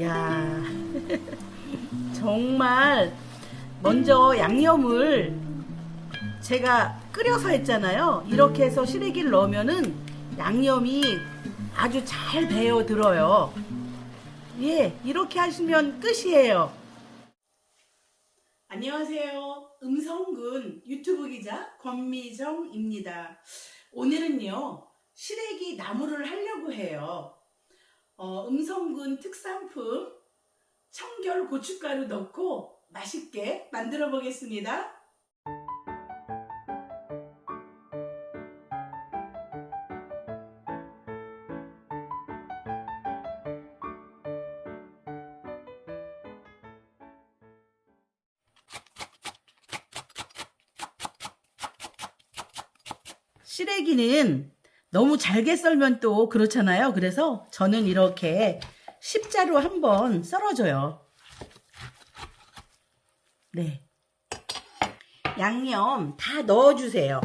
야 정말 먼저 양념을 제가 끓여서 했잖아요. 이렇게 해서 시래기를 넣으면은 양념이 아주 잘 배어 들어요. 예, 이렇게 하시면 끝이에요. 안녕하세요. 음성군 유튜브 기자 권미정입니다. 오늘은요, 시래기 나물을 하려고 해요. 어, 음성군 특산품 청결 고춧가루 넣고 맛있게 만들어 보겠습니다. 시래기는 너무 잘게 썰면 또 그렇잖아요. 그래서 저는 이렇게 십자로 한번 썰어줘요. 네. 양념 다 넣어주세요.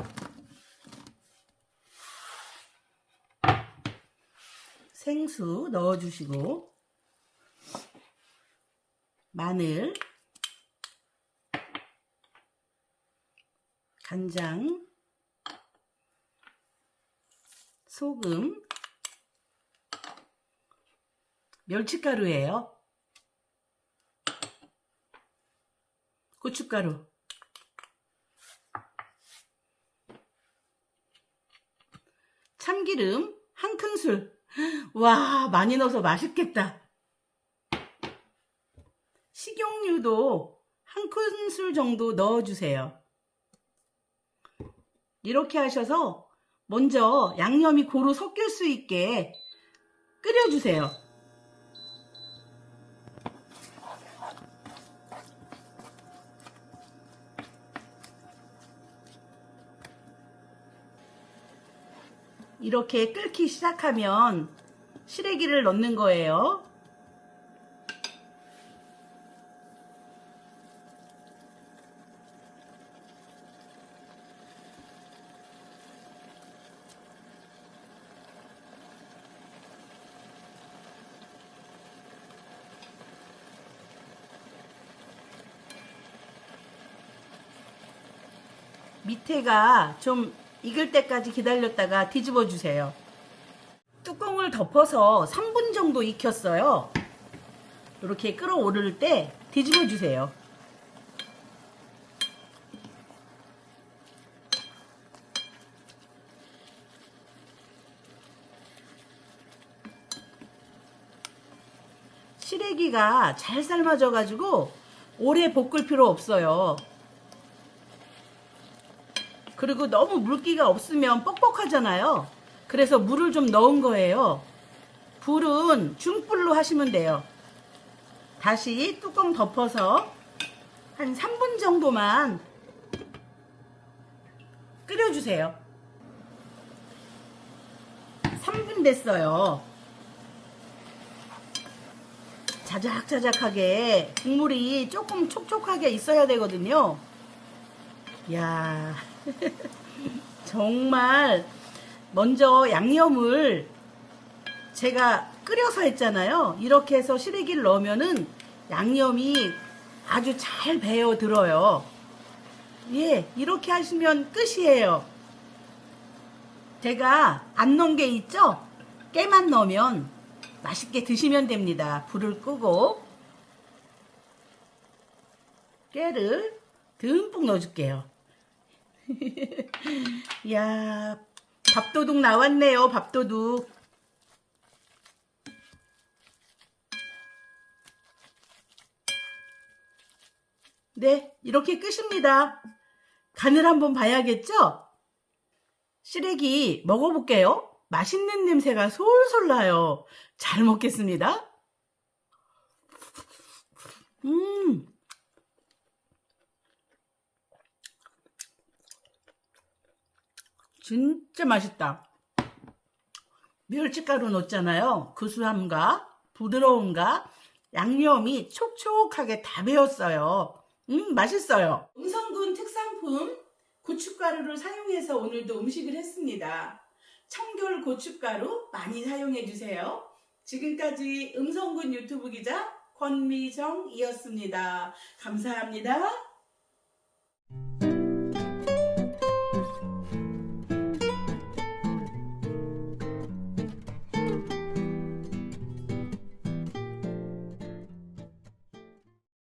생수 넣어주시고, 마늘, 간장, 소금, 멸치가루예요. 고춧가루. 참기름 한 큰술. 와, 많이 넣어서 맛있겠다. 식용유도 한 큰술 정도 넣어주세요. 이렇게 하셔서 먼저 양념이 고루 섞일 수 있게 끓여주세요. 이렇게 끓기 시작하면 시래기를 넣는 거예요. 밑에가 좀 익을 때까지 기다렸다가 뒤집어 주세요. 뚜껑을 덮어서 3분 정도 익혔어요. 이렇게 끓어오를 때 뒤집어 주세요. 시래기가 잘 삶아져 가지고 오래 볶을 필요 없어요. 그리고 너무 물기가 없으면 뻑뻑하잖아요. 그래서 물을 좀 넣은 거예요. 불은 중불로 하시면 돼요. 다시 뚜껑 덮어서 한 3분 정도만 끓여주세요. 3분 됐어요. 자작자작하게 국물이 조금 촉촉하게 있어야 되거든요. 야 정말 먼저 양념을 제가 끓여서 했잖아요. 이렇게 해서 시래기를 넣으면은 양념이 아주 잘 배어 들어요. 예, 이렇게 하시면 끝이에요. 제가 안 넣은 게 있죠? 깨만 넣으면 맛있게 드시면 됩니다. 불을 끄고 깨를 듬뿍 넣어줄게요. 야 밥도둑 나왔네요, 밥도둑. 네, 이렇게 끝입니다. 간을 한번 봐야겠죠? 시래기 먹어볼게요. 맛있는 냄새가 솔솔 나요. 잘 먹겠습니다. 음. 진짜 맛있다. 멸치가루 넣었잖아요. 구수함과 부드러움과 양념이 촉촉하게 다 배었어요. 음, 맛있어요. 음성군 특산품 고춧가루를 사용해서 오늘도 음식을 했습니다. 청결 고춧가루 많이 사용해 주세요. 지금까지 음성군 유튜브 기자 권미정이었습니다. 감사합니다.